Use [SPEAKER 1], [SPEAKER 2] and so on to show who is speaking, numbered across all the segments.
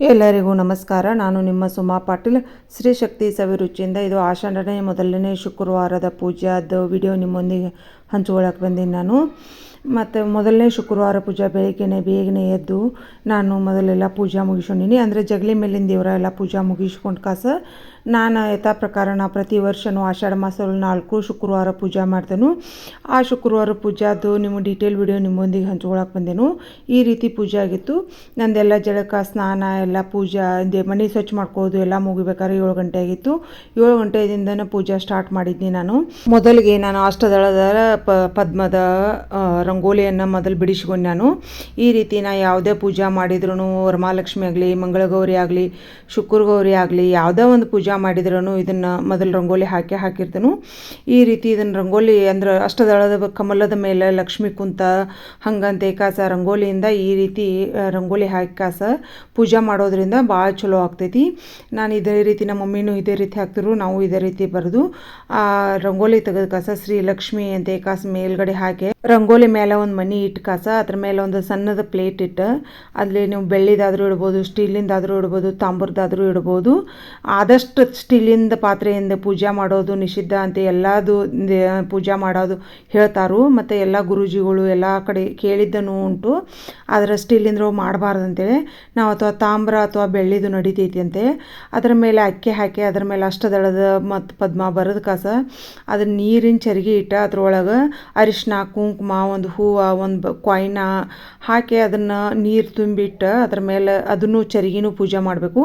[SPEAKER 1] ಎಲ್ಲರಿಗೂ ನಮಸ್ಕಾರ. ನಾನು ನಿಮ್ಮ ಸುಮಾ ಪಾಟೀಲ್. ಶ್ರೀ ಶಕ್ತಿ ಸವಿರುಚಿಯಿಂದ ಇದು ಆಷಾಢನೇ ಮೊದಲನೇ ಶುಕ್ರವಾರದ ಪೂಜಾದ ವಿಡಿಯೋ ನಿಮ್ಮೊಂದಿಗೆ ಹಂಚ್ಕೊಳ್ಳೋಕೆ ಬಂದೀನಿ ನಾನು. ಮತ್ತು ಮೊದಲನೇ ಶುಕ್ರವಾರ ಪೂಜಾ ಬೆಳಗ್ಗೆನೆ ಬೇಗನೆ ಎದ್ದು ನಾನು ಮೊದಲೆಲ್ಲ ಪೂಜಾ ಮುಗಿಸ್ಕೊಂಡಿನಿ. ಅಂದರೆ ಜಗಲಿ ಮೇಲಿನ ದೇವರ ಎಲ್ಲ ಪೂಜಾ ಮುಗಿಸ್ಕೊಂಡು ಕಾಸ ನಾನು ಯಥಾ ಪ್ರಕಾರ ನಾ ಪ್ರತಿ ವರ್ಷವೂ ಆಷಾಢ ಮಾಸದಲ್ಲಿ ನಾಲ್ಕು ಶುಕ್ರವಾರ ಪೂಜೆ ಮಾಡ್ತೇನೆ. ಆ ಶುಕ್ರವಾರ ಪೂಜಾದು ನಿಮ್ಮ ಡೀಟೇಲ್ ವಿಡಿಯೋ ನಿಮ್ಮೊಂದಿಗೆ ಹಂಚ್ಕೊಳಕ್ಕೆ ಬಂದೆನು. ಈ ರೀತಿ ಪೂಜೆ ಆಗಿತ್ತು. ನಂದೆಲ್ಲ ಜಳಕ ಸ್ನಾನ ಎಲ್ಲ ಪೂಜಾ ದೇ ಮನೆ ಸ್ವಚ್ಛ ಮಾಡ್ಕೋದು ಎಲ್ಲ ಮುಗಿಬೇಕಾದ್ರೆ ಏಳು ಗಂಟೆ ಆಗಿತ್ತು. ಏಳು ಗಂಟೆಯಿಂದನೇ ಪೂಜೆ ಸ್ಟಾರ್ಟ್ ಮಾಡಿದ್ನಿ ನಾನು. ಮೊದಲಿಗೆ ನಾನು ಅಷ್ಟದಳದ ಪದ್ಮದ ಆ, ರಂಗೋಲಿಯನ್ನು ಮೊದಲು ಬಿಡಿಸ್ಕೊಂಡು ನಾನು. ಈ ರೀತಿ ನಾ ಯಾವುದೇ ಪೂಜೆ ಮಾಡಿದ್ರೂ ವರಮಹಾಲಕ್ಷ್ಮಿ ಆಗಲಿ, ಮಂಗಳಗೌರಿ ಆಗಲಿ ಶುಕ್ರ ಗೌರಿ ಆಗಲಿ, ಯಾವುದೇ ಒಂದು ಪೂಜೆ ಮಾಡಿದ್ರೂ ಇದನ್ನು ಮೊದಲು ರಂಗೋಲಿ ಹಾಕಿ ಹಾಕಿರ್ತೇನೆ. ಈ ರೀತಿ ಇದನ್ನು ರಂಗೋಲಿ ಅಂದ್ರೆ ಅಷ್ಟದಳದ ಕಮಲದ ಮೇಲೆ ಲಕ್ಷ್ಮಿ ಕುಂತ ಹಂಗಂತ ಕಾಸ ರಂಗೋಲಿಯಿಂದ ಈ ರೀತಿ ರಂಗೋಲಿ ಹಾಕಿ ಕಾಸ ಪೂಜೆ ಮಾಡೋದ್ರಿಂದ ಭಾಳ ಚಲೋ ಆಗ್ತೈತಿ. ನಾನು ಇದೇ ರೀತಿ ನಮ್ಮ ಮಮ್ಮಿನೂ ಇದೇ ರೀತಿ ಹಾಕ್ತಿರು ನಾವು ಇದೇ ರೀತಿ ಬರೆದು, ಆ, ರಂಗೋಲಿ ತೆಗೆದ ಕಾಸ ಶ್ರೀ ಲಕ್ಷ್ಮಿ ಅಂತ ಕಾಸ ಮೇಲ್ಗಡೆ ಹಾಕಿ ರಂಗೋಲಿ ಮೇಲೆ ಒಂದು ಮನಿ ಇಟ್ಟು ಕಾಸ, ಅದ್ರ ಮೇಲೆ ಒಂದು ಸಣ್ಣದ ಪ್ಲೇಟ್ ಇಟ್ಟು ಅಲ್ಲಿ ನೀವು ಬೆಳ್ಳಿದಾದರೂ ಇಡ್ಬೋದು, ಸ್ಟೀಲಿಂದಾದರೂ ಇಡ್ಬೋದು ತಾಮ್ರದಾದರೂ ಇಡ್ಬೋದು. ಆದಷ್ಟು ಸ್ಟೀಲಿಂದ ಪಾತ್ರೆಯಿಂದ ಪೂಜೆ ಮಾಡೋದು ನಿಷಿದ್ಧ ಅಂತ ಎಲ್ಲದು ಪೂಜೆ ಮಾಡೋದು ಹೇಳ್ತಾರು. ಮತ್ತು ಎಲ್ಲ ಗುರೂಜಿಗಳು ಎಲ್ಲ ಕಡೆ ಕೇಳಿದ್ದನು ಉಂಟು. ಆದರೆ ಸ್ಟೀಲಿಂದ ಮಾಡಬಾರ್ದು ಅಂತೇಳಿ ನಾವು ಅಥವಾ ತಾಮ್ರ ಅಥವಾ ಬೆಳ್ಳಿದು ನಡಿತೈತಿ ಅಂತೆ. ಅದರ ಮೇಲೆ ಅಕ್ಕಿ ಹಾಕಿ ಅದ್ರ ಮೇಲೆ ಅಷ್ಟದಳದ ಮತ್ತು ಪದ್ಮ ಬರದ ಕಾಸ ಅದನ್ನ ನೀರಿನ ಚರಿಗೆ ಇಟ್ಟು ಅದ್ರೊಳಗೆ ಅರಿಶಿನ ಕುಂಕುಮ ಒಂದು ಹೂವು, ಒಂದು ಕಾಯಿನ ಹಾಕಿ ಅದನ್ನು ನೀರು ತುಂಬಿಟ್ಟು ಅದ್ರ ಮೇಲೆ ಅದನ್ನು ಚರಿಗಿನೂ ಪೂಜೆ ಮಾಡಬೇಕು.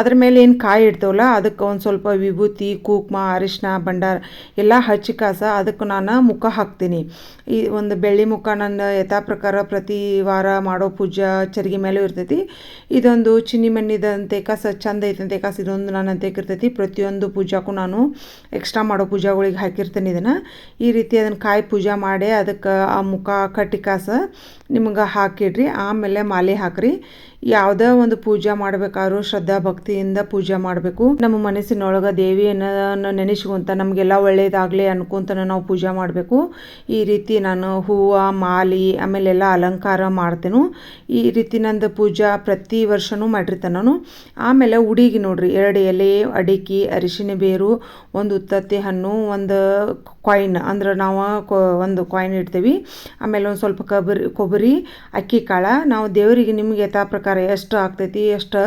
[SPEAKER 1] ಅದ್ರ ಮೇಲೆ ಏನು ಕಾಯಿ ಇಡ್ತೇವಲ್ಲ, ಅದಕ್ಕೆ ಒಂದು ಸ್ವಲ್ಪ ವಿಭೂತಿ, ಕುಂಕುಮ ಅರಿಶಿನ ಭಂಡಾರ ಎಲ್ಲ ಹಚ್ಚಿ ಕಾಸ ಅದಕ್ಕೆ ನಾನು ಮುಖ ಹಾಕ್ತೀನಿ. ಈ ಒಂದು ಬೆಳ್ಳಿ ಮುಖ ನನ್ನ ಯಥಾ ಪ್ರಕಾರ ಪ್ರತಿ ವಾರ ಮಾಡೋ ಪೂಜೆ ಚರಿಗೆ ಮೇಲೂ ಇರ್ತೈತಿ. ಇದೊಂದು ಚಿನ್ನಿ ಮಣ್ಣಿದಂತೆ ಕಾಸ, ಚಂದ ಐತಂತೆ ಕಾಸ, ಇದೊಂದು ನಾನು ಅಂತೆ ಇರ್ತೈತಿ. ಪ್ರತಿಯೊಂದು ಪೂಜಾಕ್ಕೂ ನಾನು ಎಕ್ಸ್ಟ್ರಾ ಮಾಡೋ ಪೂಜಾಗಳಿಗೆ ಹಾಕಿರ್ತೇನೆ ಇದನ್ನು. ಈ ರೀತಿ ಅದನ್ನು ಕಾಯಿ ಪೂಜೆ ಮಾಡಿ ಅದಕ್ಕೆ ಆ ಮುಖ ಕಟ್ಟಿಕಾಸ ನಿಮ್ಗೆ ಹಾಕಿಡ್ರಿ ಆಮೇಲೆ ಮಾಲೆ ಹಾಕ್ರಿ. ಯಾವುದೇ ಒಂದು ಪೂಜೆ ಮಾಡ್ಬೇಕಾದ್ರು ಶ್ರದ್ಧಾ ಭಕ್ತಿಯಿಂದ ಪೂಜೆ ಮಾಡಬೇಕು. ನಮ್ಮ ಮನಸ್ಸಿನೊಳಗೆ ದೇವಿಯನ್ನು ನೆನೆಸ್ಕೊಂತ ನಮಗೆಲ್ಲ ಒಳ್ಳೇದಾಗಲಿ ಅನ್ಕೊಂತನ ನಾವು ಪೂಜೆ ಮಾಡಬೇಕು. ಈ ರೀತಿ ನಾನು ಹೂವು, ಮಾಲಿ ಆಮೇಲೆ ಎಲ್ಲ ಅಲಂಕಾರ ಮಾಡ್ತೇನೆ. ಈ ರೀತಿ ನಂದು ಪೂಜಾ ಪ್ರತಿ ವರ್ಷವೂ ಮಾಡಿರ್ತೇನೆ ನಾನು. ಆಮೇಲೆ ಉಡಿಗೆ ನೋಡ್ರಿ, ಎರಡು ಎಲೆ, ಅಡಿಕೆ, ಅರಿಶಿನ ಬೇರು, ಒಂದು ಉತ್ತತ್ತಿ ಹಣ್ಣು, ಒಂದು ಕಾಯಿನ್ ಅಂದ್ರೆ ನಾವು ಒಂದು ಕಾಯಿನ್ ಇಡ್ತೀವಿ. ಆಮೇಲೆ ಒಂದು ಸ್ವಲ್ಪ ಕೊಬ್ಬರಿ ಕೊಬ್ಬರಿ, ಅಕ್ಕಿ ಕಾಳ. ನಾವು ದೇವರಿಗೆ ನಿಮಗೆ ಯಥಾ ಪ್ರಕಾರ ಎಷ್ಟು ಆಗ್ತೈತಿ? ಎಷ್ಟು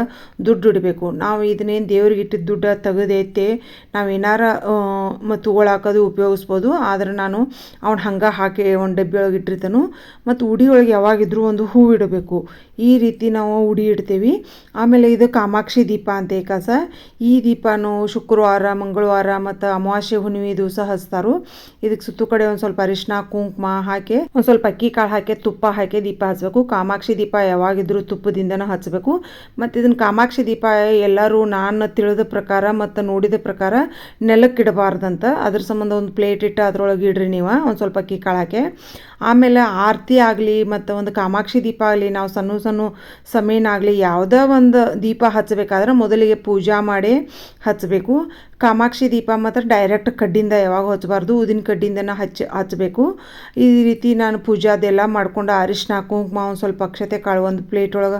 [SPEAKER 1] ದುಡ್ಡು ಇಡಬೇಕು? ನಾವು ಇದನ್ನೇನು ದೇವ್ರಿಗೆ ಇಟ್ಟಿದ್ದ ದುಡ್ಡು ತೆಗೆದೈತೆ ನಾವು ಏನಾರ ಮತ್ತು ತಗೊಳಕದು ಉಪಯೋಗಿಸ್ಬೋದು. ಆದ್ರೆ ನಾನು ಅವ್ನು ಹಂಗೆ ಹಾಕಿ ಒಂದು ಡಬ್ಬಿ ಒಳಗೆ ಇಟ್ಟಿರ್ತಾನು. ಮತ್ತು ಉಡಿ ಒಳಗೆ ಯಾವಾಗಿದ್ರೂ ಒಂದು ಹೂ ಇಡಬೇಕು. ಈ ರೀತಿ ನಾವು ಉಡಿ ಇಡ್ತೀವಿ. ಆಮೇಲೆ ಇದು ಕಾಮಾಕ್ಷಿ ದೀಪ ಅಂತ ಏಕಾಸ. ಈ ದೀಪಾನು ಶುಕ್ರವಾರ, ಮಂಗಳವಾರ ಮತ್ತು ಅಮಾವಾಸ್ಯೆ ಹುಣ್ಣಿಮೆ ದಿವಸ ಹಚ್ತಾರು. ಇದಕ್ಕೆ ಸುತ್ತು ಕಡೆ ಒಂದು ಸ್ವಲ್ಪ ಅರಿಶಿನ ಕುಂಕುಮ ಹಾಕಿ, ಒಂದು ಸ್ವಲ್ಪ ಅಕ್ಕಿ ಕಾಳು ಹಾಕಿ, ತುಪ್ಪ ಹಾಕಿ ದೀಪ ಹಚ್ಚಬೇಕು ಕಾಮಾಕ್ಷಿ ದೀಪ ಯಾವಾಗಿದ್ರೂ ತುಪ್ಪದಿಂದನೇ ಹಚ್ಚಬೇಕು ಮತ್ತು ಇದನ್ನು ಕಾಮಾಕ್ಷಿ ದೀಪ ಎಲ್ಲರೂ ನಾನು ತಿಳಿದ ಪ್ರಕಾರ ಮತ್ತು ನೋಡಿದ ಪ್ರಕಾರ ನೆಲಕ್ಕೆ ಇಡಬಾರ್ದಂತ. ಅದ್ರ ಸಂಬಂಧ ಒಂದು ಪ್ಲೇಟ್ ಇಟ್ಟು ಅದ್ರೊಳಗೆ ಇಡ್ರಿ ನೀವು, ಒಂದು ಸ್ವಲ್ಪ ಅಕ್ಕಿ ಕಾಳಾಕೆ ಆಮೇಲೆ ಆರತಿ ಆಗಲಿ ಮತ್ತು ಒಂದು ಕಾಮಾಕ್ಷಿ ದೀಪ ಆಗಲಿ, ನಾವು ಸಣ್ಣ ಸಣ್ಣ ಸಮಯನಾಗಲಿ ಯಾವುದೇ ಒಂದು ದೀಪ ಹಚ್ಚಬೇಕಾದ್ರೆ ಮೊದಲಿಗೆ ಪೂಜಾ ಮಾಡಿ ಹಚ್ಚಬೇಕು ಕಾಮಾಕ್ಷಿ ದೀಪ ಮಾತ್ರ ಡೈರೆಕ್ಟ್ ಕಡ್ಡಿಂದ ಯಾವಾಗ ಹಚ್ಚಬಾರ್ದು ಊದಿನ ಕಡ್ಡಿಯಿಂದನ ಹಚ್ಚ ಹಚ್ಚಬೇಕು ಈ ರೀತಿ ನಾನು ಪೂಜಾದೆಲ್ಲ ಮಾಡ್ಕೊಂಡು ಅರಿಶಿನ ಕುಂಕುಮ ಒಂದು ಸ್ವಲ್ಪ ಅಕ್ಷತೆ ಕಾಳು ಒಂದು ಪ್ಲೇಟ್ ಒಳಗೆ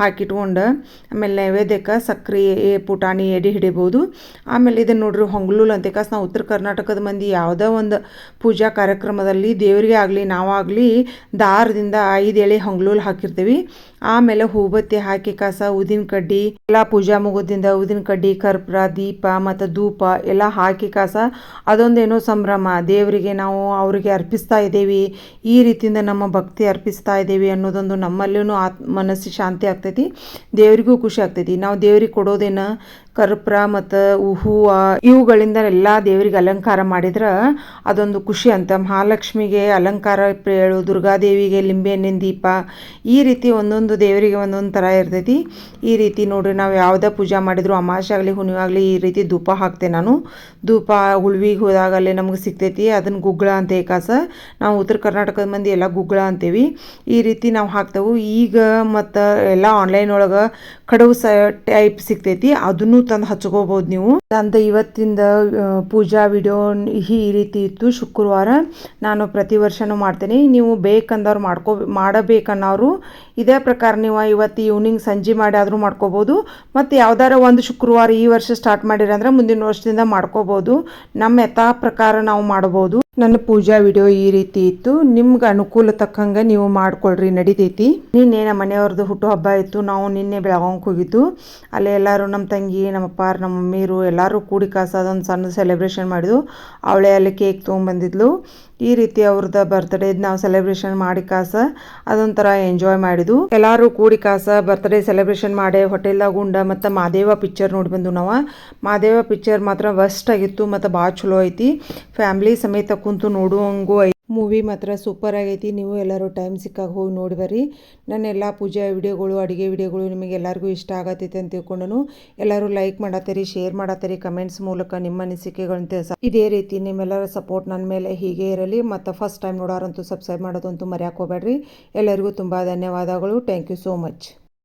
[SPEAKER 1] ಹಾಕಿಟ್ಕೊಂಡು ಆಮೇಲೆ ನೈವೇದ್ಯಕ್ಕೆ ಸಕ್ಕರೆ ಪುಟಾಣಿ, ಎಡಿ ಹಿಡಿಬೋದು. ಆಮೇಲೆ ಇದನ್ನು ನೋಡ್ರಿ, ಹೊಂಗ್ಲೂಲ್ ಕಾಸ್ ನಾವು ಉತ್ತರ ಕರ್ನಾಟಕದ ಮಂದಿ ಯಾವುದೋ ಒಂದು ಪೂಜಾ ಕಾರ್ಯಕ್ರಮದಲ್ಲಿ ದೇವರಿಗೆ ಆಗಲಿ ನಾವಾಗಲಿ ದಾರದಿಂದ ಐದು ಎಳೆ ಹೊಂಗ್ಲೂಲ್ ಹಾಕಿರ್ತೀವಿ. ಆಮೇಲೆ ಹೂಬತ್ತಿ ಹಾಕಿ ಕಾಸ ಉದಿನ ಕಡ್ಡಿ, ಎಲ್ಲ ಪೂಜಾ ಮುಗೋದಿಂದ ಉದಿನ ಕಡ್ಡಿ, ಕರ್ಪೂರ, ದೀಪ ಮತ್ತು ಧೂಪ ಎಲ್ಲ ಹಾಕಿ ಕಾಸ ಅದೊಂದೇನೋ ಸಂಭ್ರಮ. ದೇವರಿಗೆ ನಾವು ಅವರಿಗೆ ಅರ್ಪಿಸ್ತಾ ಇದ್ದೇವೆ ಈ ರೀತಿಯಿಂದ ನಮ್ಮ ಭಕ್ತಿ ಅರ್ಪಿಸ್ತಾ ಇದ್ದೀವಿ ಅನ್ನೋದೊಂದು ನಮ್ಮಲ್ಲೂ ಆತ್ ಮನಸ್ಸು ಶಾಂತಿ ಆಗ್ತೈತಿ. ದೇವರಿಗೂ ಖುಷಿ ಆಗ್ತೈತಿ. ನಾವು ದೇವ್ರಿಗೆ ಕೊಡೋದೇನ ಕರ್ಪೂರ ಮತ್ತು ಹೂವು ಇವುಗಳಿಂದ ಎಲ್ಲ ದೇವರಿಗೆ ಅಲಂಕಾರ ಮಾಡಿದ್ರೆ ಅದೊಂದು ಖುಷಿ ಅಂತ. ಮಹಾಲಕ್ಷ್ಮಿಗೆ ಅಲಂಕಾರ ಪ್ರೇಳು ದುರ್ಗಾದೇವಿಗೆ ಲಿಂಬೆಹಣ್ಣಿನ ದೀಪ, ಈ ರೀತಿ ಒಂದೊಂದು ದೇವರಿಗೆ ಒಂದೊಂದು ಥರ ಇರ್ತೈತಿ. ಈ ರೀತಿ ನೋಡ್ರಿ, ನಾವು ಯಾವುದೇ ಪೂಜೆ ಮಾಡಿದ್ರು ಅಮಾಸೆ ಆಗಲಿ, ಹುಣ್ಣಿಮೆ ಆಗಲಿ, ಈ ರೀತಿ ಧೂಪ ಹಾಕ್ತೆ ನಾನು. ಧೂಪ ಉಳ್ವಿಗೆ ಹೋದಾಗಲ್ಲೇ ನಮಗೆ ಸಿಗ್ತೈತಿ. ಅದನ್ನು ಗುಗ್ಗಳ ಅಂತ ಏಕಾಸ. ನಾವು ಉತ್ತರ ಕರ್ನಾಟಕದ ಮಂದಿ ಎಲ್ಲ ಗುಗ್ಗಳ ಅಂತೀವಿ. ಈ ರೀತಿ ನಾವು ಹಾಕ್ತೇವೆ. ಈಗ ಮತ್ತು ಎಲ್ಲ ಆನ್ಲೈನ್ ಒಳಗೆ ಕಡವು ಸ ಟೈಪ್ ಸಿಗ್ತೈತಿ. ಅದನ್ನು ತಂದು ಹಚ್ಕೋಬೋದು ನೀವು. ನಂದ ಇವತ್ತಿಂದ ಪೂಜಾ ವಿಡಿಯೋ ಈ ರೀತಿ ಇತ್ತು. ಶುಕ್ರವಾರ ನಾನು ಪ್ರತಿ ವರ್ಷನೂ ಮಾಡ್ತೇನೆ. ನೀವು ಬೇಕಂದವ್ರು ಮಾಡ್ಕೋ, ಮಾಡಬೇಕನ್ನೋರು ಇದೇ ಪ್ರಕಾರ ನೀವು ಇವತ್ತು ಈವ್ನಿಂಗ್ ಸಂಜೆ ಮಾಡಿ ಆದರೂ ಮಾಡ್ಕೋಬೋದು. ಮತ್ತು ಯಾವ್ದಾರ ಒಂದು ಶುಕ್ರವಾರ ಈ ವರ್ಷ ಸ್ಟಾರ್ಟ್ ಮಾಡಿರಂದ್ರೆ ಮುಂದಿನ ವರ್ಷದಿಂದ ಮಾಡ್ಕೋಬೋದು. ನಮ್ಮ ಯಥಾ ಪ್ರಕಾರ ನಾವು ಮಾಡ್ಬೋದು. ನನ್ನ ಪೂಜಾ ವಿಡಿಯೋ ಈ ರೀತಿ ಇತ್ತು. ನಿಮ್ಗೆ ಅನುಕೂಲ ತಕ್ಕಂಗೆ ನೀವು ಮಾಡ್ಕೊಳ್ರಿ, ನಡಿತೈತಿ. ನಿನ್ನೆ ನಮ್ಮ ಮನೆಯವ್ರದ್ದು ಹುಟ್ಟುಹಬ್ಬ ಇತ್ತು. ನಾವು ನಿನ್ನೆ ಬೆಳಗಾವಿಗೆ ಹೋಗಿದ್ದು. ಅಲ್ಲಿ ಎಲ್ಲರೂ ನಮ್ಮ ತಂಗಿ, ನಮ್ಮ ಅಪ್ಪಾರ, ನಮ್ಮ ಮಮ್ಮೀರು ಎಲ್ಲರೂ ಕೂಡಿ ಕಾಸ ಅದೊಂದು ಸಣ್ಣ ಸೆಲೆಬ್ರೇಷನ್ ಮಾಡಿದ್ವು. ಅವಳೇ ಅಲ್ಲಿ ಕೇಕ್ ತೊಗೊಂಬಂದಿದ್ಲು ಈ ರೀತಿ ಅವ್ರದ್ದು ಬರ್ತ್ಡೇ ನಾವು ಸೆಲೆಬ್ರೇಷನ್ ಮಾಡಿ ಕಾಸ ಅದೊಂಥರ ಎಂಜಾಯ್ ಮಾಡಿದ್ವು. ಎಲ್ಲರೂ ಕೂಡಿ ಕಾಸ ಬರ್ತ್ಡೇ ಸೆಲೆಬ್ರೇಷನ್ ಮಾಡಿ ಹೋಟೆಲ್ದಾಗ ಉಂಡ ಮತ್ತು ಮಾದೇವ ಪಿಕ್ಚರ್ ನೋಡಿ ಬಂದು ನಾವು. ಮಾದೇವ ಪಿಕ್ಚರ್ ಮಾತ್ರ ವಸ್ಟ್ ಆಗಿತ್ತು, ಮತ್ತು ಭಾಳ ಚಲೋ ಐತಿ. ಫ್ಯಾಮ್ಲಿ ಸಮೇತ ಕುಂತು ನೋಡುವಂಗೂ ಐ ಮೂವಿ ಮಾತ್ರ ಸೂಪರ್ ಆಗೈತಿ. ನೀವು ಎಲ್ಲರೂ ಟೈಮ್ ಸಿಕ್ಕಾಗ ಹೋಗಿ ನೋಡಿ ಬರ್ರಿ. ನನ್ನ ಎಲ್ಲ ಪೂಜಾ ವಿಡಿಯೋಗಳು, ಅಡುಗೆ ವಿಡಿಯೋಗಳು ನಿಮಗೆ ಎಲ್ಲರಿಗೂ ಇಷ್ಟ ಆಗತ್ತೈತೆ ಅಂತ ತಿಳ್ಕೊಂಡು ಎಲ್ಲರೂ ಲೈಕ್ ಮಾಡತ್ತೀರಿ ಶೇರ್ ಮಾಡತ್ತೀರಿ ಕಮೆಂಟ್ಸ್ ಮೂಲಕ ನಿಮ್ಮ ಅನಿಸಿಕೆಗಳನ್ನ ತಿಳಿಸ ಇದೇ ರೀತಿ ನಿಮ್ಮೆಲ್ಲರ ಸಪೋರ್ಟ್ ನನ್ನ ಮೇಲೆ ಹೀಗೆ ಇರಲಿ. ಮತ್ತು ಫಸ್ಟ್ ಟೈಮ್ ನೋಡೋರಂತೂ ಸಬ್ಸ್ಕ್ರೈಬ್ ಮಾಡೋದಂತೂ ಮರೆಯೋಕೆ ಹೋಗ್ಬೇಡ್ರಿ. ಎಲ್ಲರಿಗೂ ತುಂಬ ಧನ್ಯವಾದಗಳು. Thank you so much